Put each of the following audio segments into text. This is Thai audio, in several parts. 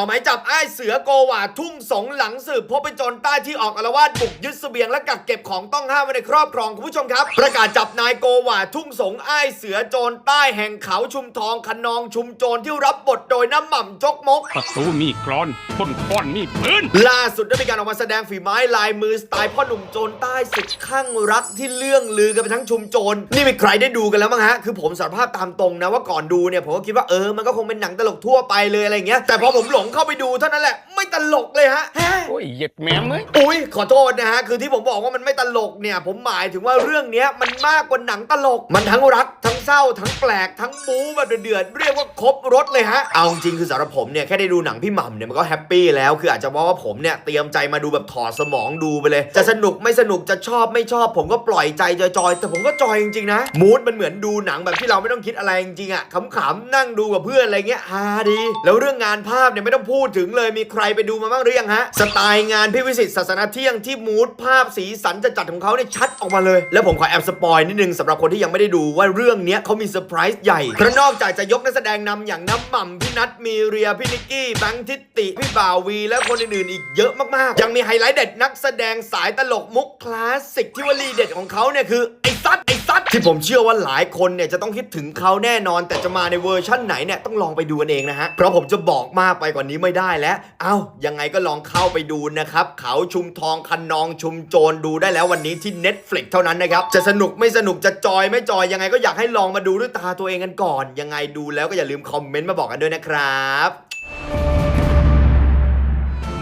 อกหมายจับไอ้ายเสือโกวาทุ่งสงหลังสืบพบเป็นโจรใต้ที่ออกอารวาสบุกยึดเสบียงและกักเก็บของต้องห้ามไว้ในครอบครองคุณผู้ชมครับ ประกาศจับนายโกวาทุ่งสงไอ้ายเสือโจรใต้แห่งเขาชุมทองคะนองชุมโจรที่รับบทโดยน้ำหม่ำจกมก ประตูมีกรอนพ่นค้อนมีปืนล่าสุดได้มีการออกมาแสดงฝีไม้ลายมือสไตล์พ่อหนุ่มโจรใต้สุดข้างรักที่เรื่องลือกันไปทั้งชุมโจรนี่มีใครได้ดูกันแล้วมั้งฮะคือผมสารภาพตามตรงนะว่าก่อนดูเนี่ยผมก็คิดว่าเออมันก็คงเป็นหนังตลกทั่วไปเลยอะไรเงี้ยแต่พอผมหลงเข้าไปดูเท่านั้นแหละ ไม่ตลกเลยฮะแฮะโอ้ยเหย็ดแหมมเอ้ยอุ้ยขอโทษนะฮะ คือที่ผมบอกว่ามันไม่ตลกเนี่ย ผมหมายถึงว่าเรื่องเนี้ยมันมากกว่าหนังตลก มันทั้งรักทั้ง เศร้าทั้งแปลกทั้งบู๊แบบเดือดเรียกว่าครบรถเลยฮะ เอาจริงคือสำหรับผมเนี่ยแค่ได้ดูหนังพี่หม่ำเนี่ยมันก็แฮปปี้แล้วคืออาจจะเพราะว่าผมเนี่ยเตรียมใจมาดูแบบถอดสมองดูไปเลย จะสนุกไม่สนุกจะชอบไม่ชอบ ผมก็ปล่อยใจจอยๆแต่ผมก็จอยจริงๆนะมูดมันเหมือนดูหนังแบบที่เราไม่ต้องคิดอะไรจริงๆอะขำๆนั่งดูกับเพื่อนอะไรเงี้ยฮาดี แล้วเรื่องงานภาพเนี่ยไม่ต้องพูดถึงเลยมีใครไปดูมาบ้างหรือยังฮะสไตล์งานพี่วิสิตศาสนาเที่ยงที่มูดภาพสีสันจะจัดของเขาเนี่ยชัดออกมาเลย แล้วผมขอแอบสปอยนิดนึงสำหรับคนที่ยังไม่ได้ดูว่าเรื่องเนี้ยเขามีเซอร์ไพรส์ใหญ่เพราะนอกจากจะยกนักแสดงนำอย่างน้ำหม่ำพี่นัทมีเรียพี่นิกกี้แบงค์ทิตติพี่บ่าววี และคนอื่นๆอีกเยอะมากๆ ยังมีไฮไลท์เด็ดนักแสดงสายตลกมุกคลาสสิกที่วลีเด็ดของเขาเนี่ยคือไอ้ซัดไอ้ซัด ที่ผมเชื่อว่าหลายคนเนี่ยจะต้องคิดถึงเขาแน่นอน แต่จะมาในเวอร์ชั่นไหนเนี่ยต้องลองไปดูกันเองนะฮะ เพราะผมจะบอกมากไปกว่านี้ไม่ได้แล้ว เอ้ายังไงก็ลองเข้าไปดูนะครับ เขาชุมทองคันนองชุมโจรดูได้แล้ววันนี้ที่ Netflix เท่านั้นนะครับ จะสนุกไม่สนุกจะจอยไม่จอยยังไงก็อยากให้ลองมาดูด้วยตาตัวเองกันก่อน ยังไงดูแล้วก็อย่าลืมคอมเมนต์มาบอกกันด้วยนะครับ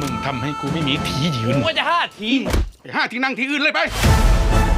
มึงทำให้กูไม่มีที่ยืนกูก็จะห้าทีไปห้าที่นั่งที่อื่นเลยไปไ